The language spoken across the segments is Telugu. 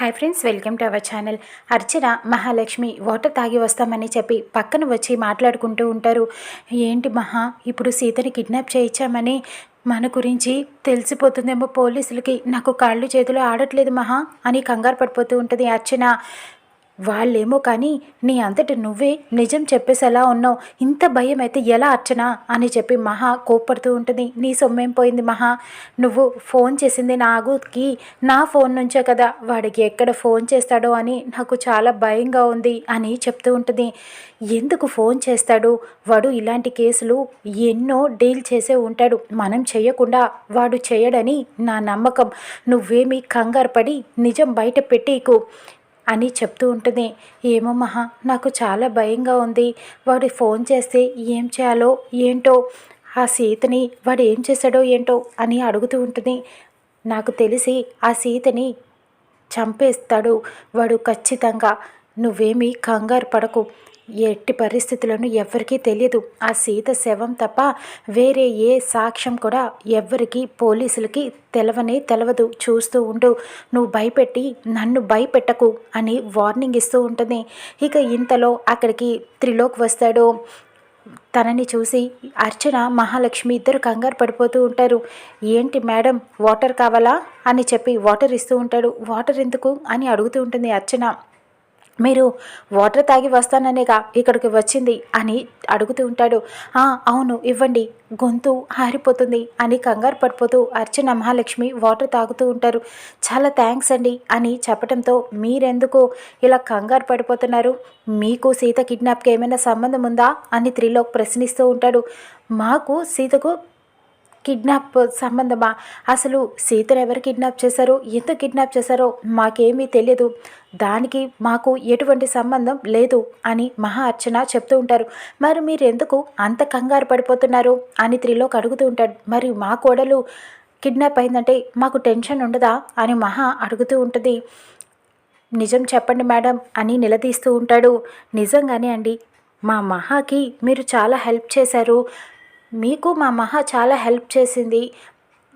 Hi friends welcome to our channel Archana Mahalakshmi water తాగి వస్తామని చెప్పి పక్కన వచ్చి మాట్లాడుకుంటూ ఉంటారు. ఏంటి మహా ఇప్పుడు సీతని కిడ్నాప్ చేయించామని మన గురించి తెలిసిపోతుందేమో పోలీసులకి. నాకు కాళ్ళు చేతులు ఆడట్లేదు మహా అని కంగారు పడిపోతూ ఉంటుంది అర్చన. వాళ్ళేమో కానీ నీ అంతటి నువ్వే నిజం చెప్పేసేలా ఉన్నావు. ఇంత భయం అయితే ఎలా అర్చనా? అని చెప్పి మహా కోప్పడుతూ ఉంటుంది. నీ సొమ్మేం పోయింది మహా? నువ్వు ఫోన్ చేసింది నాగుకి నా ఫోన్ నుంచే కదా. వాడికి ఎక్కడ ఫోన్ చేస్తాడో అని నాకు చాలా భయంగా ఉంది అని చెప్తూ ఉంటుంది. ఎందుకు ఫోన్ చేస్తాడు? వాడు ఇలాంటి కేసులు ఎన్నో డీల్ చేసే ఉంటాడు. మనం చేయకుండా వాడు చేయడని నా నమ్మకం. నువ్వేమీ కంగారు పడి నిజం బయట పెట్టీకు అని చెప్తూ ఉంటుంది. ఏమో మహా నాకు చాలా భయంగా ఉంది. వాడు ఫోన్ చేస్తే ఏం చేయాలో ఏంటో ఆ సీతని వాడు ఏం చేశాడో ఏంటో అని అడుగుతూ ఉంటుంది. నాకు తెలిసి ఆ సీతని చంపేస్తాడు. వాడు ఖచ్చితంగా నువ్వేమీ కంగారు పడకు. ఎట్టి పరిస్థితులను ఎవ్వరికీ తెలియదు. ఆ సీత శవం తప్ప వేరే ఏ సాక్ష్యం కూడా ఎవ్వరికి పోలీసులకి తెలవనే తెలవదు. చూస్తూ ఉండు. నువ్వు భయపెట్టి నన్ను భయపెట్టకు అని వార్నింగ్ ఇస్తూ ఉంటుంది. ఇక ఇంతలో అక్కడికి త్రిలోక్ వస్తాడు. తనని చూసి అర్చన మహాలక్ష్మి ఇద్దరు కంగారు పడిపోతూ ఉంటారు. ఏంటి మేడం వాటర్ కావాలా? అని చెప్పి వాటర్ ఇస్తూ ఉంటాడు. వాటర్ ఎందుకు? అని అడుగుతూ ఉంటుంది అర్చన. మీరు వాటర్ తాగి వస్తాననేగా ఇక్కడికి వచ్చింది అని అడుగుతూ ఉంటాడు. అవును ఇవ్వండి. గొంతు ఆరిపోతుంది అని కంగారు పడిపోతూ అర్చన మహాలక్ష్మి వాటర్ తాగుతూ ఉంటారు. చాలా థ్యాంక్స్ అండి అని చెప్పడంతో మీరెందుకు ఇలా కంగారు పడిపోతున్నారు? మీకు సీత కిడ్నాప్కి ఏమైనా సంబంధం ఉందా? అని త్రిలోక్ ప్రశ్నిస్తూ ఉంటాడు. మాకు సీతకు కిడ్నాప్ సంబంధమా? అసలు సీతను ఎవరు కిడ్నాప్ చేశారో? ఎందుకు కిడ్నాప్ చేశారో మాకేమీ తెలియదు దానికి మాకు ఎటువంటి సంబంధం లేదు అని మహా అర్చన చెప్తూ ఉంటారు. మరి మీరు ఎందుకు అంత కంగారు పడిపోతున్నారు అని త్రిలోక్ అడుగుతూ ఉంటాడు. మరి మా కోడలు కిడ్నాప్ అయిందంటే మాకు టెన్షన్ ఉండదా అని మహా అడుగుతూ ఉంటుంది. నిజం చెప్పండి మేడం అని నిలదీస్తూ ఉంటాడు. నిజంగానే అండి మా మహాకి మీరు చాలా హెల్ప్ చేశారు. మీకు మా మహా చాలా హెల్ప్ చేసింది.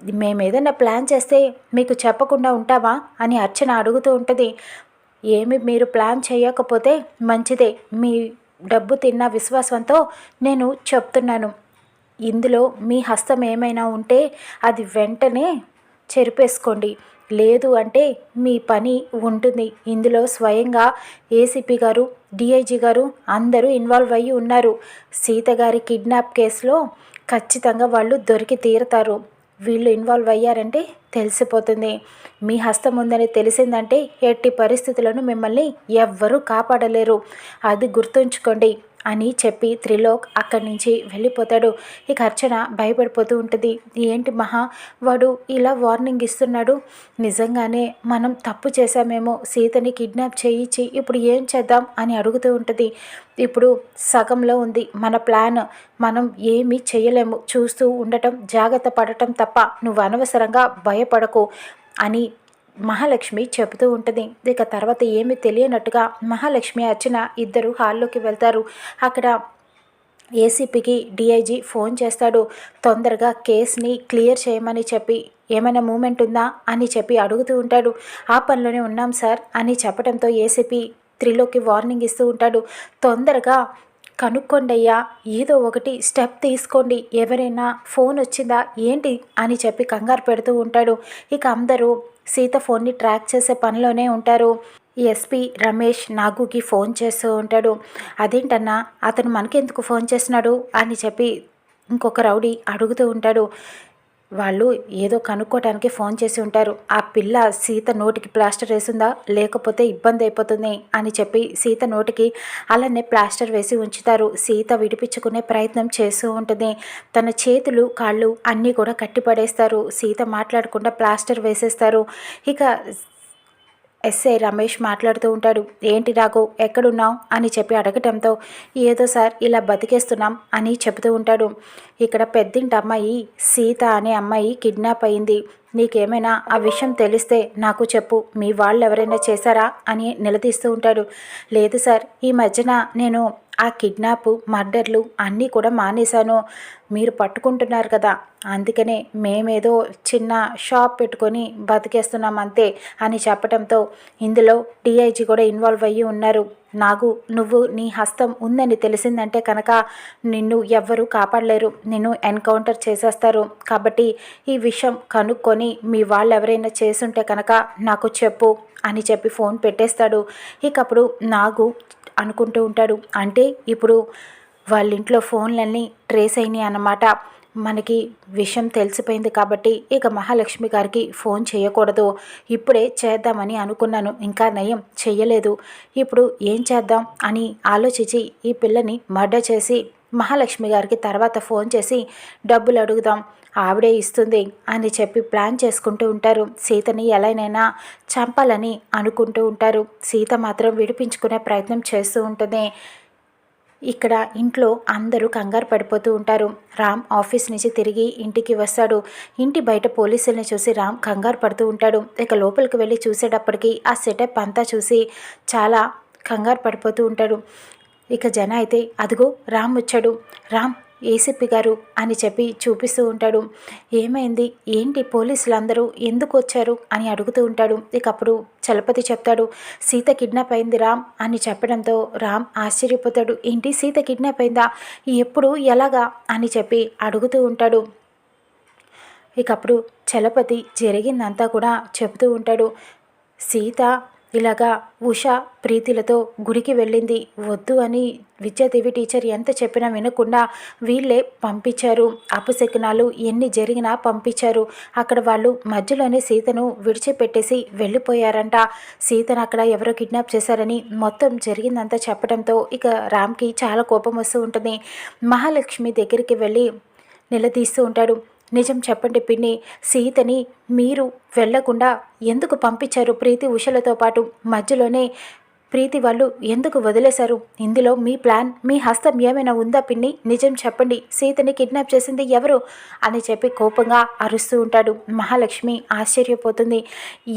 మేము ఏదైనా ప్లాన్ చేస్తే మీకు చెప్పకుండా ఉంటావా? అని అర్చన అడుగుతూ ఉంటుంది. ఏమి మీరు ప్లాన్ చేయకపోతే మంచిదే. మీ డబ్బు తిన్న విశ్వాసంతో నేను చెప్తున్నాను. ఇందులో మీ హస్తం ఏమైనా ఉంటే అది వెంటనే చెరిపేసుకోండి. లేదు అంటే మీ పని ఉంటుంది. ఇందులో స్వయంగా ఏసీపీ గారు డిఐజీ గారు అందరూ ఇన్వాల్వ్ అయ్యి ఉన్నారు. సీత గారి కిడ్నాప్ కేసులో ఖచ్చితంగా వాళ్ళు దొరికి తీరుతారు. వీళ్ళు ఇన్వాల్వ్ అయ్యారంటే తెలిసిపోతుంది. మీ హస్తం ఉందని తెలిసిందంటే ఎట్టి పరిస్థితులను మిమ్మల్ని ఎవ్వరూ కాపాడలేరు. అది గుర్తుంచుకోండి. అని చెప్పి త్రిలోక్ అక్కడి నుంచి వెళ్ళిపోతాడు. ఇక అర్చన భయపడిపోతూ ఉంటుంది. ఏంటి మహా? వాడు ఇలా వార్నింగ్ ఇస్తున్నాడు. నిజంగానే మనం తప్పు చేశామేమో సీతని కిడ్నాప్ చేయించి ఇప్పుడు ఏం చేద్దాం అని అడుగుతూ ఉంటుంది. ఇప్పుడు సగంలో ఉంది మన ప్లాన్. మనం ఏమీ చేయలేము. చూస్తూ ఉండటం జాగ్రత్త పడటం తప్ప నువ్వు అనవసరంగా భయపడకు అని మహాలక్ష్మి చెబుతూ ఉంటుంది. ఇక తర్వాత ఏమీ తెలియనట్టుగా మహాలక్ష్మి అర్చన ఇద్దరు హాల్లోకి వెళ్తారు. అక్కడ ఏసీపీకి డిఐజీ ఫోన్ చేస్తాడు. తొందరగా కేసుని క్లియర్ చేయమని చెప్పి ఏమైనా మూమెంట్ ఉందా అని చెప్పి అడుగుతూ ఉంటాడు. ఆ పనిలోనే ఉన్నాం సార్ అని చెప్పడంతో ఏసీపీ త్రిలోకి వార్నింగ్ ఇస్తూ ఉంటాడు. తొందరగా కనుక్కోండి అయ్యా ఏదో ఒకటి స్టెప్ తీసుకోండి. ఎవరైనా ఫోన్ వచ్చిందా ఏంటి అని చెప్పి కంగారు పెడుతూ ఉంటాడు. ఇక అందరూ సీత ఫోన్ని ట్రాక్ చేసే పనిలోనే ఉంటారు. ఎస్పీ రమేష్ నాగుకి ఫోన్ చేస్తూ ఉంటాడు. అదేంటన్నా అతను మనకెందుకు ఫోన్ చేస్తున్నాడు? అని చెప్పి ఇంకొక రౌడీ అడుగుతూ ఉంటాడు. వాళ్ళు ఏదో కనుక్కోటానికి ఫోన్ చేసి ఉంటారు. ఆ పిల్ల సీత నోటికి ప్లాస్టర్ వేసిందా? లేకపోతే ఇబ్బంది అయిపోతుంది అని చెప్పి సీత నోటికి అలానే ప్లాస్టర్ వేసి ఉంచుతారు. సీత విడిపించుకునే ప్రయత్నం చేస్తూ ఉంటుంది. తన చేతులు కాళ్ళు అన్నీ కూడా కట్టిపడేస్తారు. సీత మాట్లాడకుండా ప్లాస్టర్ వేసేస్తారు. ఇక ఎస్ఐ రమేష్ మాట్లాడుతూ ఉంటాడు. ఏంటి రాఘు ఎక్కడున్నావు? అని చెప్పి అడగటంతో ఏదో సార్ ఇలా బతికేస్తున్నాం అని చెబుతూ ఉంటాడు. ఇక్కడ పెద్దింటి అమ్మాయి సీత అనే అమ్మాయి కిడ్నాప్ అయింది. నీకేమైనా ఆ విషయం తెలిస్తే నాకు చెప్పు. మీ వాళ్ళు ఎవరైనా చేశారా? అని నిలదీస్తూ ఉంటాడు. లేదు సార్ ఈ మధ్యన నేను ఆ కిడ్నాప్ మర్డర్లు అన్నీ కూడా మానేశాను. మీరు పట్టుకుంటున్నారు కదా. అందుకనే మేమేదో చిన్న షాప్ పెట్టుకొని బతికేస్తున్నాం అంతే అని చెప్పడంతో ఇందులో డిఐజీ కూడా ఇన్వాల్వ్ అయ్యి ఉన్నారు. నాకు నువ్వు నీ హస్తం ఉందని తెలిసిందంటే కనుక నిన్ను ఎవ్వరూ కాపాడలేరు. నిన్ను ఎన్కౌంటర్ చేసేస్తారు. కాబట్టి ఈ విషయం కనుక్కొని మీ వాళ్ళు ఎవరైనా చేసుంటే కనుక నాకు చెప్పు అని చెప్పి ఫోన్ పెట్టేస్తాడు. ఇకప్పుడు నాగు అనుకుంటూ ఉంటాడు. అంటే ఇప్పుడు వాళ్ళ ఇంట్లో ఫోన్లన్నీ ట్రేస్ అయినాయి అన్నమాట. మనకి విషయం తెలిసిపోయింది కాబట్టి ఇక మహాలక్ష్మి గారికి ఫోన్ చేయకూడదు. ఇప్పుడే చేద్దామని అనుకున్నాను. ఇంకా నయం చెయ్యలేదు. ఇప్పుడు ఏం చేద్దాం అని ఆలోచించి ఈ పిల్లని మర్డర్ చేసి మహాలక్ష్మి గారికి తర్వాత ఫోన్ చేసి డబ్బులు అడుగుదాం ఆవిడే ఇస్తుంది అని చెప్పి ప్లాన్ చేసుకుంటూ ఉంటారు. సీతని ఎలానైనా చంపాలని అనుకుంటూ ఉంటారు. సీత మాత్రం విడిపించుకునే ప్రయత్నం చేస్తూ ఉంటుంది ఇక్కడ ఇంట్లో అందరూ కంగారు పడిపోతూ ఉంటారు. రామ్ ఆఫీస్ నుంచి తిరిగి ఇంటికి వస్తాడు. ఇంటి బయట పోలీసుల్ని చూసి రామ్ కంగారు పడుతూ ఉంటాడు. ఇక లోపలికి వెళ్ళి చూసేటప్పటికి ఆ సెటప్ అంతా చూసి చాలా కంగారు పడిపోతూ ఉంటాడు. ఇక జన అయితే అదిగో రామ్ వచ్చాడు. రామ్ ఏసీపీ గారు అని చెప్పి చూపిస్తూ ఉంటాడు. ఏమైంది? ఏంటి పోలీసులందరూ ఎందుకు వచ్చారు? అని అడుగుతూ ఉంటాడు. ఇక అప్పుడు చలపతి చెప్తాడు సీత కిడ్నాప్ అయింది రామ్ అని చెప్పడంతో రామ్ ఆశ్చర్యపోతాడు. ఏంటి? సీత కిడ్నాప్ అయిందా? ఎప్పుడు? ఎలాగా? అని చెప్పి అడుగుతూ ఉంటాడు. ఇక అప్పుడు చలపతి జరిగిందంతా కూడా చెబుతూ ఉంటాడు. సీత ఇలాగా ఉష ప్రీతిలతో గుడికి వెళ్ళింది. వద్దు అని విద్యాదేవి టీచర్ ఎంత చెప్పినా వినకుండా వీళ్ళే పంపించారు. అపశకునాలు ఎన్ని జరిగినా పంపించారు. అక్కడ వాళ్ళు మధ్యలోనే సీతను విడిచిపెట్టేసి వెళ్ళిపోయారంట. సీతను అక్కడ ఎవరో కిడ్నాప్ చేశారని మొత్తం జరిగిందంతా చెప్పడంతో ఇక రామ్కి చాలా కోపం వస్తూ ఉంటుంది. మహాలక్ష్మి దగ్గరికి వెళ్ళి నిలదీస్తూ ఉంటాడు. నిజం చెప్పండి పిన్ని. సీతని మీరు వెళ్ళకుండా ఎందుకు పంపించారు ప్రీతి ఉషలతో పాటు? మధ్యలోనే ప్రీతి వాళ్ళు ఎందుకు వదిలేశారు? ఇందులో మీ ప్లాన్ మీ హస్తం ఏమైనా ఉందా పిన్ని? నిజం చెప్పండి. సీతని కిడ్నాప్ చేసింది ఎవరు? అని చెప్పి కోపంగా అరుస్తూ ఉంటాడు మహాలక్ష్మి. ఆశ్చర్యపోతుంది.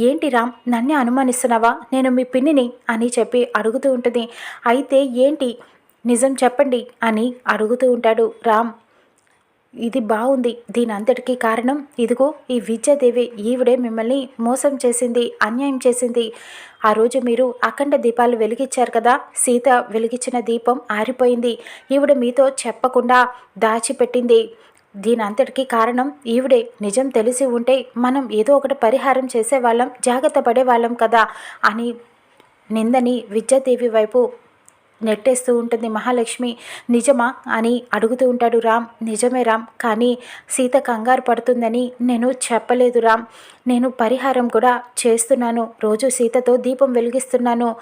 ఏంటి రామ్ నన్నే అనుమానిస్తున్నావా? నేను మీ పిన్నిని అని చెప్పి అడుగుతూ ఉంటుంది. అయితే ఏంటి? నిజం చెప్పండి అని అడుగుతూ ఉంటాడు రామ్. ఇది బాగుంది. దీని అంతటికీ కారణం ఇదిగో ఈ విద్యాదేవి ఈవిడే మిమ్మల్ని మోసం చేసింది అన్యాయం చేసింది. ఆ రోజు మీరు అఖండ దీపాలు వెలిగించారు కదా? సీత వెలిగించిన దీపం ఆరిపోయింది. ఈవిడ మీతో చెప్పకుండా దాచిపెట్టింది. దీని అంతటికీ కారణం ఈవిడే నిజం తెలిసి ఉంటే మనం ఏదో ఒకటి పరిహారం చేసేవాళ్ళం జాగ్రత్త పడేవాళ్ళం కదా అని నిందని విద్యాదేవి వైపు నెట్టేస్తూ ఉంటుంది మహాలక్ష్మి. నిజమా? అని అడుగుతూ ఉంటాడు రామ్. నిజమే రామ్. కానీ సీత కంగారు పడుతుందని నేను చెప్పలేదు రామ్. నేను పరిహారం కూడా చేస్తున్నాను. రోజు సీతతో దీపం వెలిగిస్తున్నాను.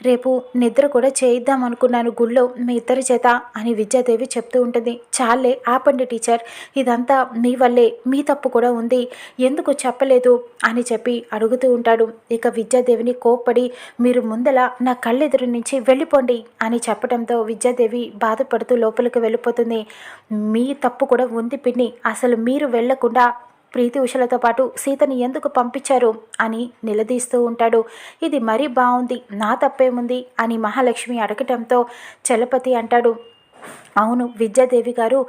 రేపు నిద్ర కూడా చేయిద్దాం అనుకున్నాను గుళ్ళో మీ ఇద్దరి చేత అని విద్యాదేవి చెప్తూ ఉంటుంది. చాలే ఆపండి టీచర్. ఇదంతా మీ వల్లే మీ తప్పు కూడా ఉంది. ఎందుకు చెప్పలేదు అని చెప్పి అడుగుతూ ఉంటాడు. ఇక విద్యాదేవిని కోప్పడి మీరు ముందల నా కళ్ళెదురు నుంచి వెళ్ళిపోండి అని చెప్పడంతో విద్యాదేవి బాధపడుతూ లోపలికి వెళ్ళిపోతుంది. మీ తప్పు కూడా ఉంది పిన్ని. అసలు మీరు వెళ్ళకుండా ప్రీతి ఉషలతో పాటు సీతని ఎందుకు పంపించారు అని నిలదీస్తూ ఉంటాడు. ఇది మరీ బాగుంది నా తప్పేముంది అని మహాలక్ష్మి అడగటంతో చలపతి అంటాడు. అవును విద్యాదేవి గారు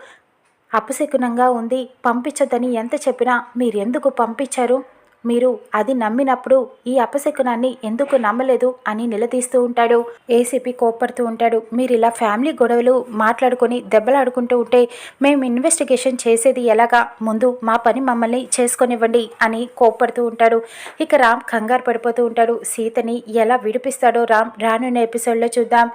అపశకునంగా ఉంది పంపించదని ఎంత చెప్పినా మీరెందుకు పంపించారు? మీరు అది నమ్మినప్పుడు ఈ అపశకునాన్ని ఎందుకు నమ్మలేదు అని నిలదీస్తూ ఉంటాడు. ఏసీపీ కోప్పడుతూ ఉంటాడు. మీరు ఇలా ఫ్యామిలీ గొడవలు మాట్లాడుకొని దెబ్బలాడుకుంటూ ఉంటే మేము ఇన్వెస్టిగేషన్ చేసేది ఎలాగా? ముందు మా పని మమ్మల్ని చేసుకొనివ్వండి అని కోప్పడుతూ ఉంటాడు. ఇక రామ్ కంగారు పడిపోతూ ఉంటాడు. సీతని ఎలా విడిపిస్తాడో రామ్ రానున్న ఎపిసోడ్లో చూద్దాం.